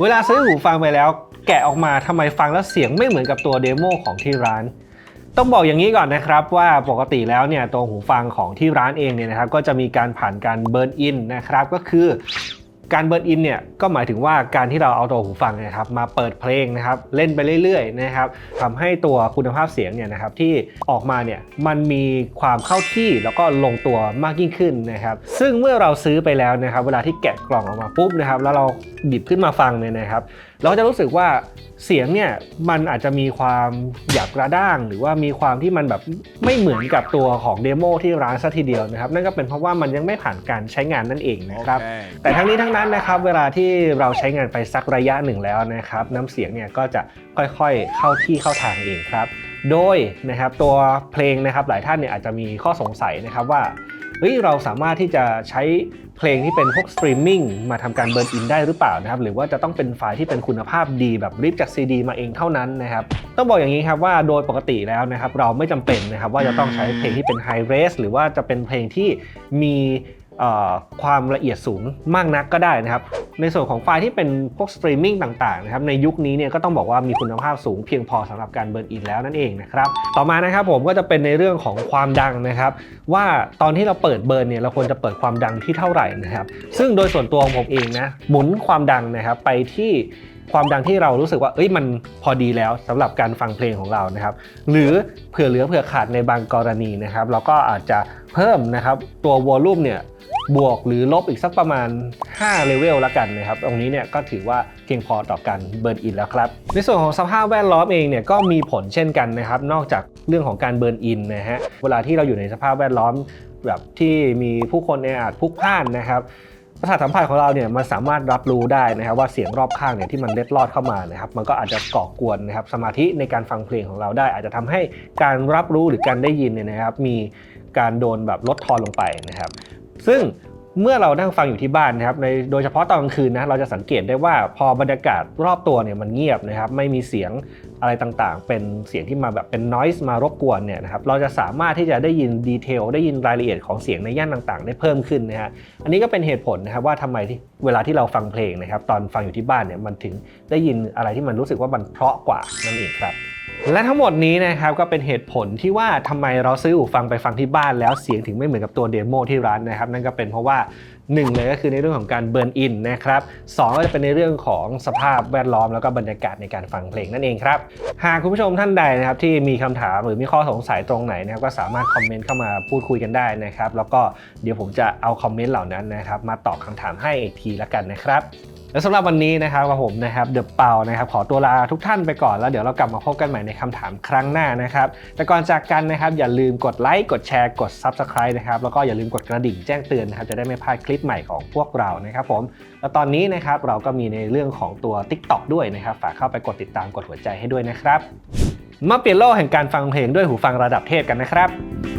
เวลาซื้อหูฟังไปแล้ว แกะออกมาทำไมฟังแล้วเสียงไม่เหมือนกับตัวเดโมของที่ร้าน ต้องบอกอย่างนี้ก่อนนะครับว่าปกติแล้วเนี่ยตัวหูฟังของที่ร้านเองเนี่ยนะครับก็จะมีการผ่านการเบิร์นอินนะครับก็คือ การเบิร์นอินเนี่ยก็หมายถึงว่าการที่เราเอาตัวหูฟังนยนะครับมาเปิดเพลงนะครับเล่นไปเรื่อยๆนะครับทำให้ตัวคุณภาพเสียงเนี่ยนะครับที่ออกมาเนี่ยมันมีความเข้าที่แล้วก็ลงตัวมากยิ่งขึ้นนะครับซึ่งเมื่อเราซื้อไปแล้วนะครับเวลาที่แกะกล่องออกมาปุ๊บนะครับแล้วเราหยิบขึ้นมาฟังเนี่ยนะครับ เราก็จะรู้สึกว่าเสียงเนี่ยมันอาจจะมีความหยาบกระด้าง หรือว่ามีความที่มันแบบไม่เหมือนกับตัวของเดโมที่ร้านซะทีเดียวนะครับ นั่นก็เป็นเพราะว่ามันยังไม่ผ่านการใช้งานนั่นเองนะครับแต่ทั้งนี้ทั้งนั้นนะครับ เวลาที่เราใช้งานไปสักระยะหนึ่งแล้วนะครับน้ำเสียงเนี่ยก็จะค่อยๆเข้าที่เข้าทางเองครับ โดยนะครับตัวเพลงนะครับหลายท่านเนี่ยอาจจะมีข้อสงสัยนะครับว่า เฮ้ยเราสามารถที่จะใช้เพลงที่เป็นพวกสตรีมมิ่งมาทำการเบิร์นอินได้หรือเปล่านะครับหรือว่าจะต้องเป็นไฟล์ที่เป็นคุณภาพดีแบบริบจากซีดีมาเองเท่านั้นนะครับต้องบอกอย่างนี้ครับว่าโดยปกติแล้วนะครับเราไม่จำเป็นนะครับว่าจะต้องใช้เพลงที่เป็นไฮเรสหรือว่าจะเป็นเพลงที่มี ความละเอียดสูงมากนักก็ได้นะครับ ในส่วนของไฟล์ที่เป็นพวกสตรีมมิ่งต่างๆนะครับในยุคนี้เนี่ยก็ต้องบอกว่ามีคุณภาพสูงเพียงพอสำหรับการเบิร์นอินแล้วนั่นเองนะครับ ต่อมานะครับผมก็จะเป็นในเรื่องของความดังนะครับ ว่าตอนที่เราเปิดเบิร์นเนี่ยเราควรจะเปิดความดังที่เท่าไหร่นะครับ ซึ่งโดยส่วนตัวของผมเองนะหมุนความดังนะครับไปที่ ความดังที่เรารู้สึกว่าเอ้ยมันพอดีแล้วสำหรับการฟังเพลงของเรานะครับหรือเผื่อเหลือเผื่อขาดในบางกรณีนะครับเราก็อาจจะเพิ่มนะครับตัววอลลุ่มเนี่ยบวกหรือลบอีกสักประมาณ5เลเวลละกันนะครับ ตรงนี้เนี่ยก็ถือว่าเพียงพอต่อการเบิร์นอินแล้วครับ ในส่วนของสภาพแวดล้อมเองเนี่ยก็มีผลเช่นกันนะครับ นอกจากเรื่องของการเบิร์นอินนะฮะ เวลาที่เราอยู่ในสภาพแวดล้อมแบบที่มีผู้คนแออัดพลุกพล่านนะครับ ประสาทสัมผัสของเราเนี่ยมันสามารถรับรู้ได้นะครับว่าเสียงรอบข้างเนี่ยที่มันเล็ดลอดเข้ามานะครับมันก็อาจจะก่อกวนนะครับสมาธิในการฟังเพลงของเราได้ อาจจะทำให้การรับรู้หรือการได้ยินเนี่ยนะครับมีการโดนแบบลดทอนลงไปนะครับ ซึ่ง เมื่อเรานั่งฟังอยู่ที่บ้านนะครับในโดยเฉพาะตอนกลางคืนนะเราจะสังเกตได้ว่าพอบรรยากาศรอบตัวเนี่ยมันเงียบนะครับไม่มีเสียงอะไรต่างๆ เป็นเสียงที่มาแบบเป็น noise มารบกวนเนี่ยนะครับเราจะสามารถที่จะได้ยินดีเทลได้ยินรายละเอียดของเสียงในย่านต่างๆ ได้เพิ่มขึ้นนะฮะอันนี้ก็เป็นเหตุผลนะครับว่าทำไมที่เวลาที่เราฟังเพลงนะครับตอนฟังอยู่ที่บ้านเนี่ยมันถึงได้ยินอะไรที่มันรู้สึกว่ามันเพราะกว่านั่นเองครับ และทั้งหมดนี้นะครับก็เป็นเหตุผลที่ว่าทำไมเราซื้อหูฟังไปฟังที่บ้านแล้วเสียงถึงไม่เหมือนกับตัวเดโมที่ร้านนะครับ นั่นก็เป็นเพราะว่าหนึ่งเลยก็คือในเรื่องของการเบิร์นอินนะครับสองก็จะเป็นในเรื่องของสภาพแวดล้อมแล้วก็บรรยากาศในการฟังเพลงนั่นเองครับ หากคุณผู้ชมท่านใดนะครับที่มีคำถามหรือมีข้อสงสัยตรงไหนนะครับก็สามารถคอมเมนต์เข้ามาพูดคุยกันได้นะครับแล้วก็เดี๋ยวผมจะเอาคอมเมนต์เหล่านั้นนะครับมาตอบคำถามให้อีกทีละกันนะครับ และสำหรับวันนี้นะครับกับผมนะครับเดอะเปานะครับขอตัวลาทุกท่านไปก่อนแล้วเดี๋ยวเรากลับมาพบกันใหม่ในคำถามครั้งหน้านะครับ แต่ก่อนจากกันนะครับอย่าลืมกดไลค์กดแชร์กด Subscribe นะครับแล้วก็อย่าลืมกดกระดิ่งแจ้งเตือนนะครับจะได้ไม่พลาดคลิปใหม่ของพวกเรานะครับผมแล้วตอนนี้นะครับเราก็มีในเรื่องของตัว TikTok ด้วยนะครับฝากเข้าไปกดติดตามกดหัวใจให้ด้วยนะครับมาเปลี่ยนโลกแห่งการฟังเพลงด้วยหูฟังระดับเทพกันนะครับ